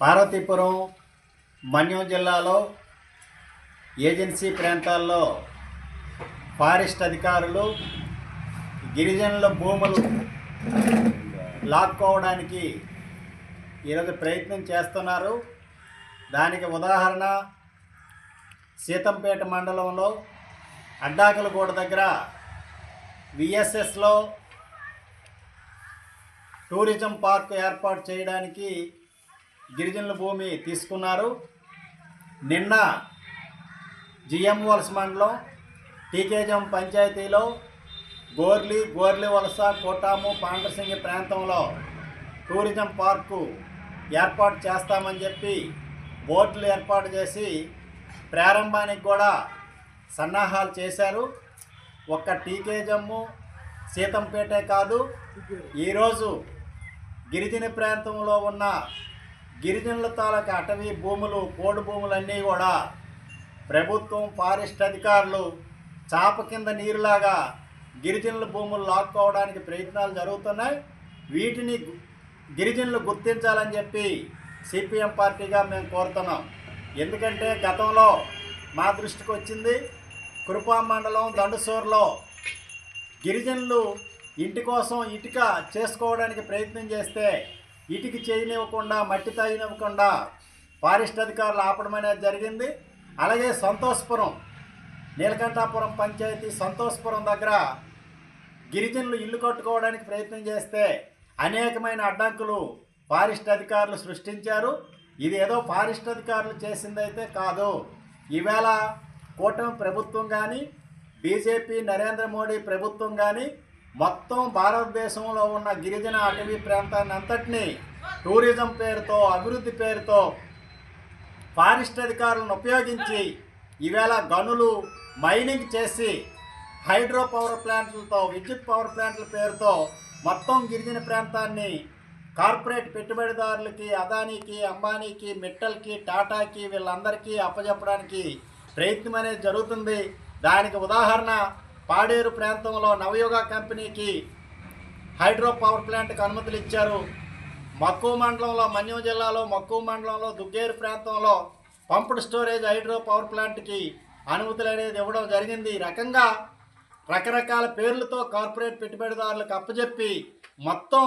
పార్వతీపురం మన్యం జిల్లాలో ఏజెన్సీ ప్రాంతాల్లో ఫారెస్ట్ అధికారులు గిరిజనుల భూములు లాక్కోవడానికి ఈరోజు ప్రయత్నం చేస్తున్నారు. దానికి ఉదాహరణ సీతంపేట మండలంలో అడ్డాకలగూడ దగ్గర విఎస్ఎస్లో టూరిజం పార్క్ ఏర్పాటు చేయడానికి గిరిజనుల భూమి తీసుకున్నారు. నిన్న జిఎం వలస మండలం టీకేజం పంచాయతీలో గోర్లి గోర్లి వలస కోటాము పాండసింగి ప్రాంతంలో టూరిజం పార్కు ఏర్పాటు చేస్తామని చెప్పి బోర్డులు ఏర్పాటు చేసి ప్రారంభానికి కూడా సన్నాహాలు చేశారు. ఒక్క టీకే జమ్ము సీతంపేటే కాదు. ఈరోజు గిరిజన ప్రాంతంలో ఉన్న గిరిజనుల తాలూకా అటవీ భూములు పోడు భూములన్నీ కూడా ప్రభుత్వం ఫారెస్ట్ అధికారులు చాప కింద నీరులాగా గిరిజనుల భూములు లాక్కోవడానికి ప్రయత్నాలు జరుగుతున్నాయి. వీటిని గిరిజనులు గుర్తించాలని చెప్పి సిపిఎం పార్టీగా మేము కోరుతున్నాం. ఎందుకంటే గతంలో మా దృష్టికి వచ్చింది కృపా మండలం దండుసూరులో గిరిజనులు ఇంటి కోసం ఇటుక చేసుకోవడానికి ప్రయత్నం చేస్తే ఇటుకి చేయనివ్వకుండా మట్టి తాగినివ్వకుండా ఫారెస్ట్ అధికారులు ఆపడం అనేది జరిగింది. అలాగే సంతోష్పురం నీలకంఠాపురం పంచాయతీ సంతోష్పురం దగ్గర గిరిజనులు ఇల్లు కట్టుకోవడానికి ప్రయత్నం చేస్తే అనేకమైన అడ్డంకులు ఫారెస్ట్ అధికారులు సృష్టించారు. ఇది ఏదో ఫారెస్ట్ అధికారులు చేసిందైతే కాదు. ఈవేళ కూటమి ప్రభుత్వం కానీ బీజేపీ నరేంద్ర మోడీ ప్రభుత్వం కానీ మొత్తం భారతదేశంలో ఉన్న గిరిజన అటవీ ప్రాంతాన్ని అంతటినీ టూరిజం పేరుతో అభివృద్ధి పేరుతో ఫారెస్ట్ అధికారులను ఉపయోగించి ఈవేళ గనులు మైనింగ్ చేసి హైడ్రో పవర్ ప్లాంట్లతో విద్యుత్ పవర్ ప్లాంట్ల పేరుతో మొత్తం గిరిజన ప్రాంతాన్ని కార్పొరేట్ పెట్టుబడిదారులకి అదానీకి అంబానీకి మిట్టల్కి టాటాకి వీళ్ళందరికీ అప్పజెప్పడానికి ప్రయత్నం అనేది జరుగుతుంది. దానికి ఉదాహరణ పాడేరు ప్రాంతంలో నవయుగ కంపెనీకి హైడ్రో పవర్ ప్లాంట్కి అనుమతులు ఇచ్చారు. మక్కువ మండలంలో మన్యం జిల్లాలో మక్కువ మండలంలో దుగ్గేరు ప్రాంతంలో పంప్డ్ స్టోరేజ్ హైడ్రో పవర్ ప్లాంట్కి అనుమతులు అనేది ఇవ్వడం జరిగింది. ఈ రకంగా రకరకాల పేర్లతో కార్పొరేట్ పెట్టుబడిదారులకు అప్పచెప్పి మొత్తం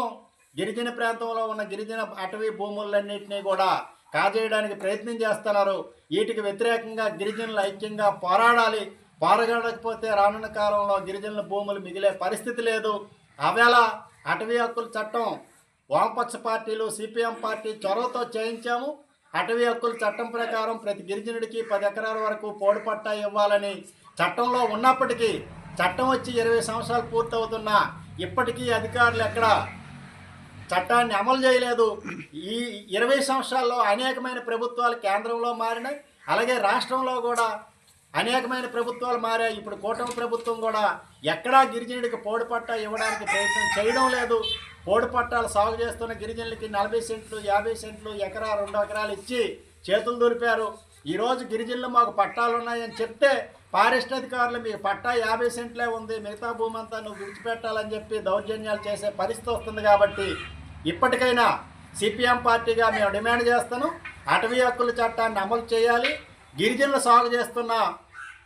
గిరిజన ప్రాంతంలో ఉన్న గిరిజన అటవీ భూములన్నింటినీ కూడా కాజేయడానికి ప్రయత్నం చేస్తున్నారు. వీటికి వ్యతిరేకంగా గిరిజనులు ఐక్యంగా పోరాడాలి. పారగడకపోతే రానున్న కాలంలో గిరిజనుల భూములు మిగిలే పరిస్థితి లేదు. అవేళ అటవీ హక్కుల చట్టం వామపక్ష పార్టీలు సిపిఎం పార్టీ చొరవతో చేయించాము. అటవీ హక్కుల చట్టం ప్రకారం ప్రతి గిరిజనుడికి పది ఎకరాల వరకు పోడు పట్టా ఇవ్వాలని చట్టంలో ఉన్నప్పటికీ చట్టం వచ్చి ఇరవై సంవత్సరాలు పూర్తవుతున్నా ఇప్పటికీ అధికారులు ఎక్కడ చట్టాన్ని అమలు చేయలేదు. ఈ ఇరవై సంవత్సరాల్లో అనేకమైన ప్రభుత్వాలు కేంద్రంలో మారినాయి. అలాగే రాష్ట్రంలో కూడా అనేకమైన ప్రభుత్వాలు మారాయి. ఇప్పుడు కూటమి ప్రభుత్వం కూడా ఎక్కడా గిరిజనుడికి పోడు పట్టా ఇవ్వడానికి ప్రయత్నం చేయడం లేదు. పోడు పట్టాలు సాగు చేస్తున్న గిరిజనులకి నలభై సెంట్లు యాభై సెంట్లు ఎకరా రెండు ఎకరాలు ఇచ్చి చేతులు దులిపారు ఈరోజు గిరిజనులు మాకు పట్టాలు ఉన్నాయని చెప్తే ఫారెస్ట్ అధికారులు మీకు పట్టా యాభై సెంట్లే ఉంది మిగతా భూమి అంతా నువ్వు విడిచిపెట్టాలని చెప్పి దౌర్జన్యాలు చేసే పరిస్థితి వస్తుంది కాబట్టి ఇప్పటికైనా సిపిఎం పార్టీగా మేము డిమాండ్ చేస్తాను. అటవీ హక్కుల చట్టాన్ని అమలు చేయాలి. గిరిజనులు సాగు చేస్తున్న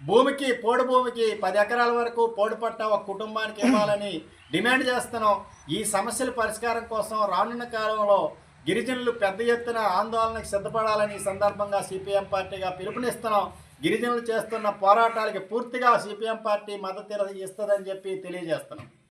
భూమికి పోడు భూమికి పది ఎకరాల వరకు పోడు పట్ట ఒక కుటుంబానికి ఇవ్వాలని డిమాండ్ చేస్తున్నాం. ఈ సమస్యల పరిష్కారం కోసం రానున్న కాలంలో గిరిజనులు పెద్ద ఎత్తున ఆందోళనకు సిద్ధపడాలని ఈ సందర్భంగా సిపిఎం పార్టీగా పిలుపునిస్తున్నాం. గిరిజనులు చేస్తున్న పోరాటాలకి పూర్తిగా సిపిఎం పార్టీ మద్దతు ఇస్తుందని చెప్పి తెలియజేస్తున్నాం.